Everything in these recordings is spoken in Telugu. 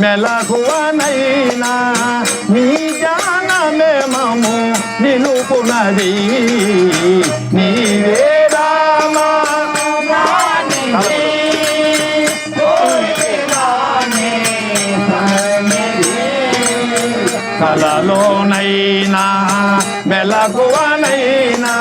మెలకువనైనా నీ జ్ఞానమే మము నిలుపునది. నీవే రామా కలలోనైనా మెలకువనైనా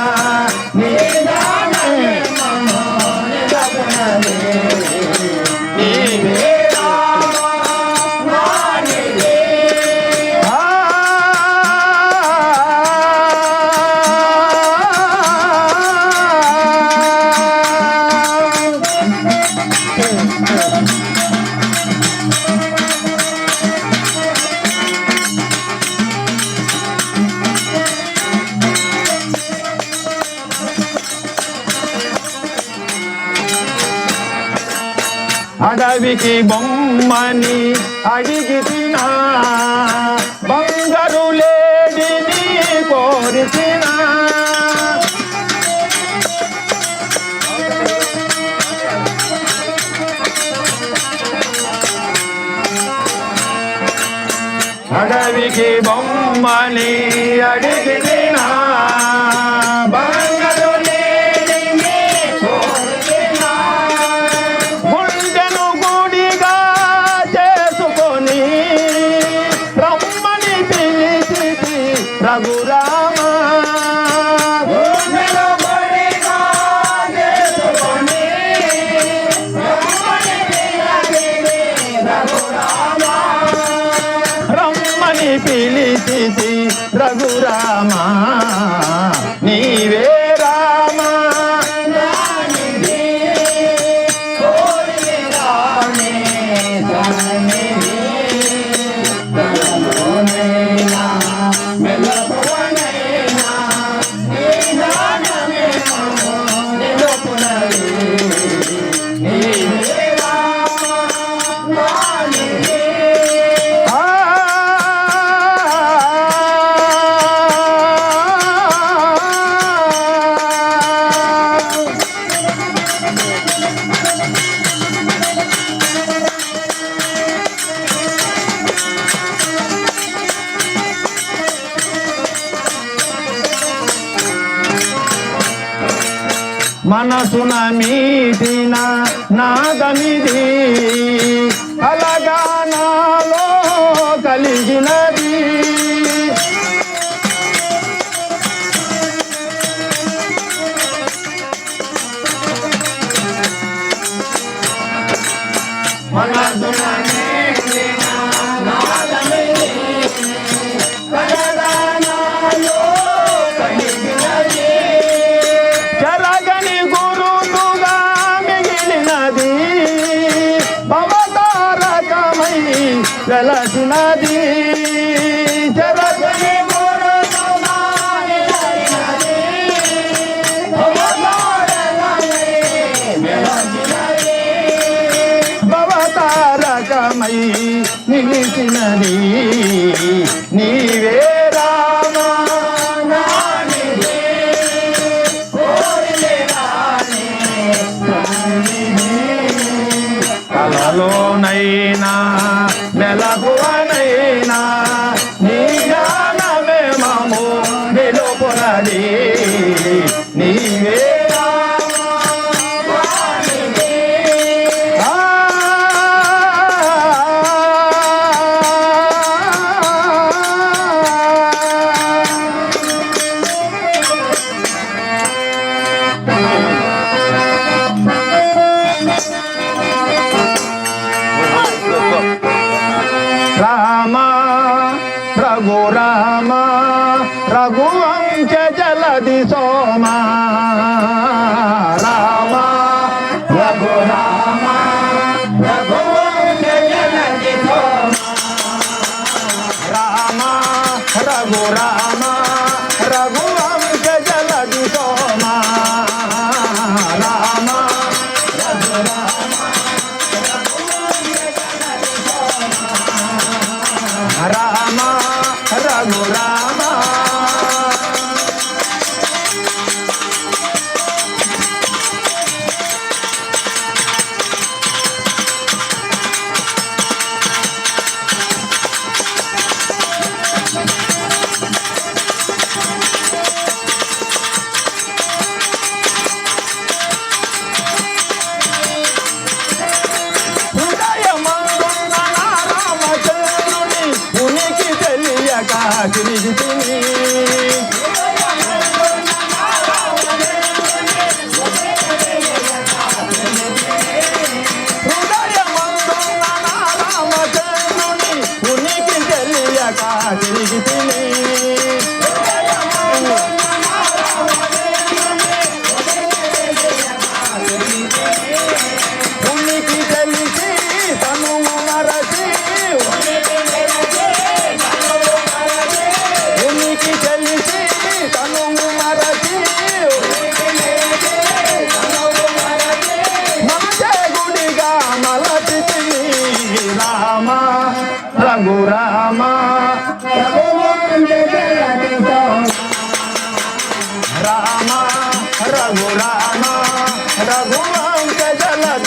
అడవికి బొమ్మని అడిగి తినా. బంగారు లేడిని కోరిచినా అడవికి బొమ్మని అడిగి తినా. రఘురామ మనసున మీదిన నాదమిది అలాగా నాలో వెలసినది జరగని భవతారకమై నిలిచినది. నీవే కలలోనైనా నెలకువనైనా Raghurama Raghuvamsha జలది Soma. Rama Raghurama Raghuvamsha జలది Soma. Rama Raghurama Raghu Back in the Raghurama Rama. Raghurama Raghuvamsha జలద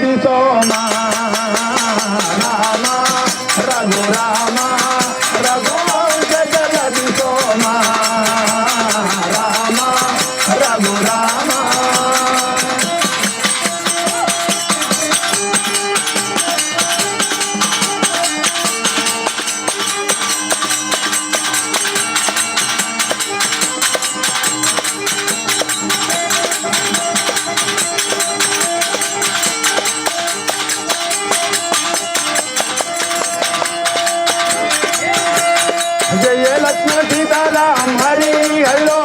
দিত না রাঘু রাম జయ లక్ష్మణ సీతారాం హరి హలో